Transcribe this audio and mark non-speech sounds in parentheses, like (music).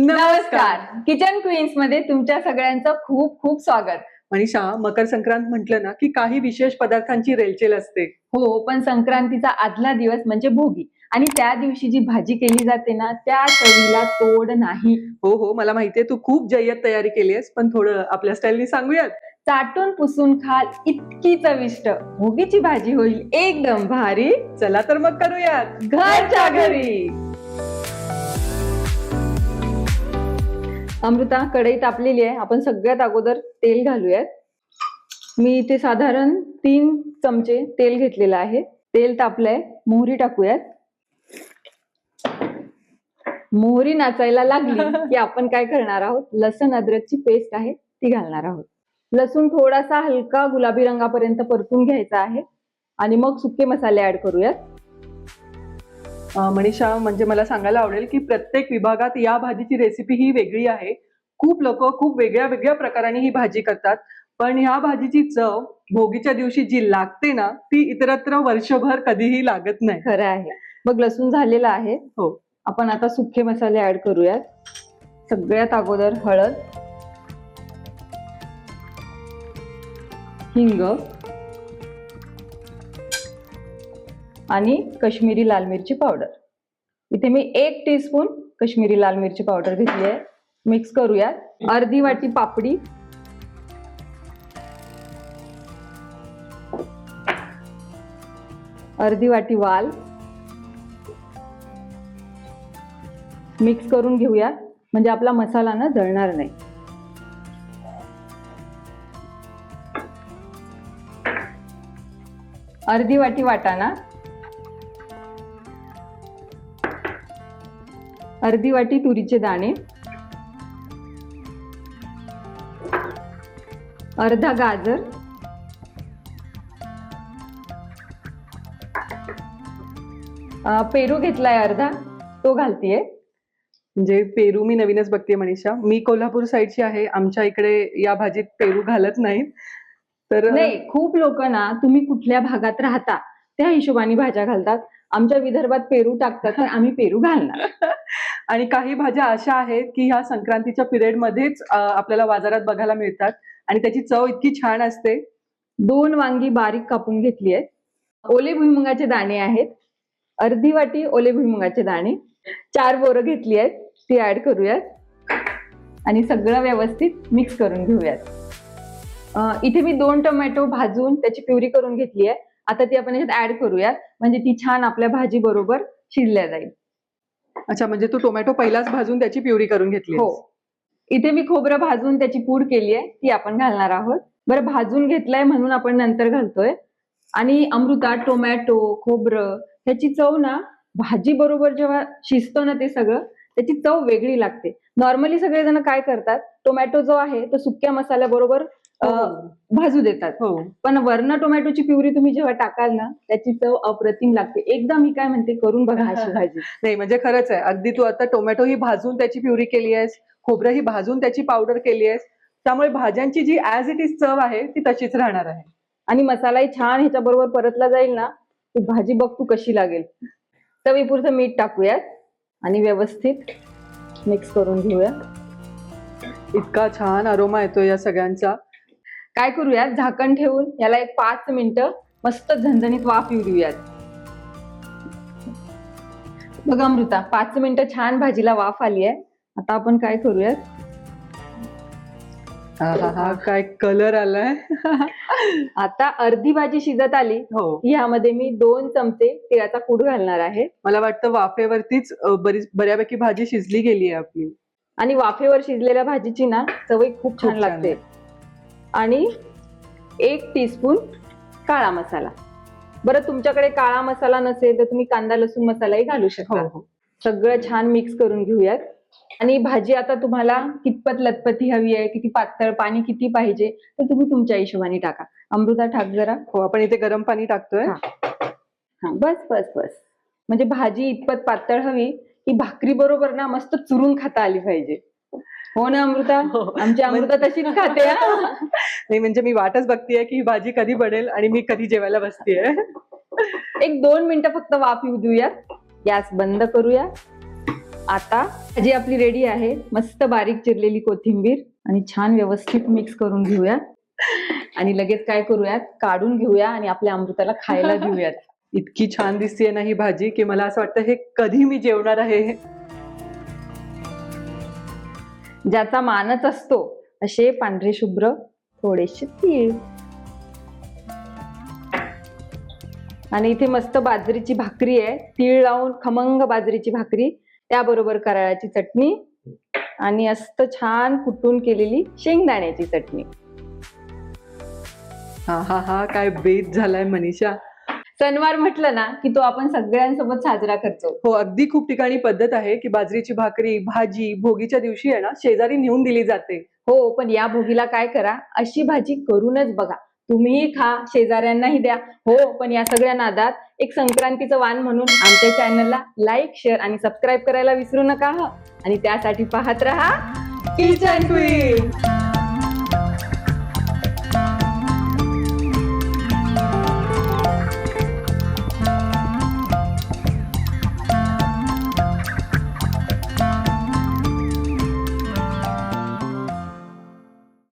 नमस्कार. किचन क्वीन्समध्ये तुमच्या सगळ्यांचं खूप खूप स्वागत. मनीषा मकर संक्रांत म्हटलं ना की काही विशेष पदार्थांची रेलचेल असते. हो पण संक्रांतीचा आदला दिवस म्हणजे भोगी. आणि त्या दिवशी जी भाजी केली जाते ना त्या चवीला तोड नाही. हो हो मला माहितीये तू खूप जय्यत तयारी केली आहेस पण थोडं आपल्या स्टाईलनी सांगूयात. चाटून पुसून खाल इतकी चविष्ट. भोगीची भाजी होईल एकदम भारी. चला तर मग करूयात. घरच्या घरी. अमृता कढई तापलेली आहे. आपण सगळ्यात अगोदर तेल घालूयात. मी इथे साधारण तीन चमचे तेल घेतलेलं आहे. तेल तापलंय. मोहरी टाकूयात. मोहरी नाचायला लागली की आपण काय करणार आहोत? लसण अद्रकची पेस्ट आहे ती घालणार आहोत. लसूण थोडासा हलका गुलाबी रंगापर्यंत परतून घ्यायचा आहे. आणि मग सुके मसाले ऍड करूयात. मनीषा म्हणजे मला सांगायला आवडेल की प्रत्येक विभागात या भाजीची रेसिपी ही वेगळी आहे. खूप लोक खूप वेगळ्या वेगळ्या प्रकाराने ही भाजी करतात. पण ह्या भाजीची चव भोगीच्या दिवशी जी लागते ना ती इतरत्र वर्षभर कधीही लागत नाही. खरं आहे. मग लसूण झालेला आहे. हो. आपण आता सुखे मसाले ऍड करूयात. सगळ्यात अगोदर हळद हिंग आणि कश्मीरी लाल मिरची पावडर. इथे मी एक टीस्पून कश्मीरी लाल मिरची पावडर घेतली आहे. मिक्स करूयात. अर्धी वाटी पापडी. अर्धी वाटी वाल. मिक्स करून घेऊया म्हणजे आपला मसाला ना जळणार नाही. अर्धी वाटी वाटाणा. अर्धी वाटी तुरीचे दाणे. अर्धा गाजर. पेरू घेतलाय अर्धा. तो घालतीये. म्हणजे पेरू मी नवीनच बघते मनीषा. मी कोल्हापूर साईडची आहे. आमच्या इकडे या भाजीत पेरू घालत नाहीत. तर नाही खूप लोक ना तुम्ही कुठल्या भागात राहता त्या हिशोबाने भाज्या घालतात. आमच्या विदर्भात पेरू टाकतात तर आम्ही पेरू घालणार. (laughs) आणि काही भाज्या अशा आहेत की ह्या संक्रांतीच्या पिरियड मध्येच अं, आपल्याला बाजारात बघायला मिळतात. आणि त्याची चव इतकी छान असते. दोन वांगी बारीक कापून घेतली आहेत. ओले भुईमुगाचे दाणे आहेत. अर्धी वाटी ओले भुईमुगाचे दाणे. चार बोरं घेतली आहेत. ती ऍड करूयात. आणि सगळं व्यवस्थित मिक्स करून घेऊयात. इथे मी दोन टोमॅटो भाजून त्याची प्युरी करून घेतली आहे. आता ती आपण याच्यात ऍड करूयात. म्हणजे ती छान आपल्या भाजी बरोबर शिजल्या जाईल. अच्छा म्हणजे तू टोमॅटो पहिलाच भाजून त्याची प्युरी करून घेतली हो. इथे मी खोबरं भाजून त्याची पूड केली आहे. ती आपण घालणार आहोत. बरं भाजून घेतलंय म्हणून आपण नंतर घालतोय. आणि अमृता टोमॅटो खोबरं ह्याची चव ना भाजी बरोबर जेव्हा शिजतो ना ते सगळं त्याची चव वेगळी लागते. नॉर्मली सगळेजण काय करतात? टोमॅटो जो आहे तो सुक्या मसाल्याबरोबर भाजू देतात. हो. पण वर्ण टोमॅटोची प्युरी तुम्ही जेव्हा टाकाल ना त्याची चव अप्रतिम लागते. एकदा मी काय म्हणते करून बघा अशी (laughs) भाजी. नाही म्हणजे खरंच आहे. अगदी तू आता टोमॅटो ही भाजून त्याची प्युरी केली आहेस खोबरं ही भाजून त्याची पावडर केली आहेस त्यामुळे भाज्यांची जी ऍज इट इज चव आहे ती तशीच राहणार आहे. आणि मसालाही छान ह्याच्या बरोबर परतला जाईल ना ती भाजी बघ तू कशी लागेल. चवीपुरतं मीठ टाकूयात आणि व्यवस्थित मिक्स करून घेऊया. इतका छान अरोमा येतो या सगळ्यांचा. काय करूयात? झाकण ठेवून याला एक पाच मिनिटं मस्त झणझणीत वाफ येऊ देऊयात. बघ अमृता पाच मिनिटं छान भाजीला वाफ आली आहे. आता आपण काय करूयात? हा काय कलर आलाय? (laughs) आता अर्धी भाजी शिजत आली. हो. यामध्ये मी दोन चमचे तिळाचा कूड घालणार आहे. मला वाटतं वाफेवरतीच बरीच बऱ्यापैकी भाजी शिजली गेली आहे आपली. आणि वाफेवर शिजलेल्या भाजीची ना चवही खूप छान लागते. आणि एक टीस्पून काळा मसाला. बरं तुमच्याकडे काळा मसाला नसेल तर तुम्ही कांदा लसूण मसालाही घालू हो शकता. हो. सगळं छान मिक्स करून घेऊयात. आणि भाजी आता तुम्हाला कितपत लतपती हवी आहे किती पातळ पाणी किती पाहिजे तर तुम्ही तुमच्या हिशोबाने टाका. अमृता ठाक जरा. हो आपण इथे गरम पाणी टाकतोय. हा बस बस बस. म्हणजे भाजी इतपत पातळ हवी की भाकरी बरोबर ना मस्त चुरून खाता आली पाहिजे. हो ना अमृता? हो. आमची अमृता तशीच खाते. नाही म्हणजे मी वाटच बघतीये की ही भाजी कधी बनेल आणि मी कधी जेवायला बसतीये. एक दोन मिनिटं फक्त वाफ येऊ देऊया गॅस बंद करूया. आता भाजी आपली रेडी आहे. मस्त बारीक चिरलेली कोथिंबीर आणि छान व्यवस्थित मिक्स करून घेऊया आणि लगेच काय करूयात? काढून घेऊया आणि आपल्या अमृताला खायला देऊयात. इतकी छान दिसतेय ना ही भाजी की मला असं वाटतं हे कधी मी जेवणार आहे. ज्याचा मानच असतो असे पांढरे शुभ्र थोडेसे तीळ. आणि इथे मस्त बाजरीची भाकरी आहे. तीळ लावून खमंग बाजरीची भाकरी त्याबरोबर कराळाची चटणी आणि मस्त छान कुटून केलेली शेंगदाण्याची चटणी. हा हा हा काय बेत झालाय मनीषा. सणवार म्हटलं ना की तो आपण सगळ्यांसोबत साजरा करतो. हो अगदी खूप ठिकाणी पद्धत आहे की बाजरीची भाकरी भाजी भोगीच्या दिवशी आहे ना शेजारी नेऊन दिली जाते. हो पण या भोगीला काय करा अशी भाजी करूनच बघा. तुम्हीही खा शेजाऱ्यांनाही द्या. हो पण या सगळ्या नादात एक संक्रांतीचं वाण म्हणून आमच्या चॅनलला लाईक शेअर आणि सबस्क्राईब करायला विसरू नका. हं. आणि त्यासाठी पाहत रहा किचन क्वीन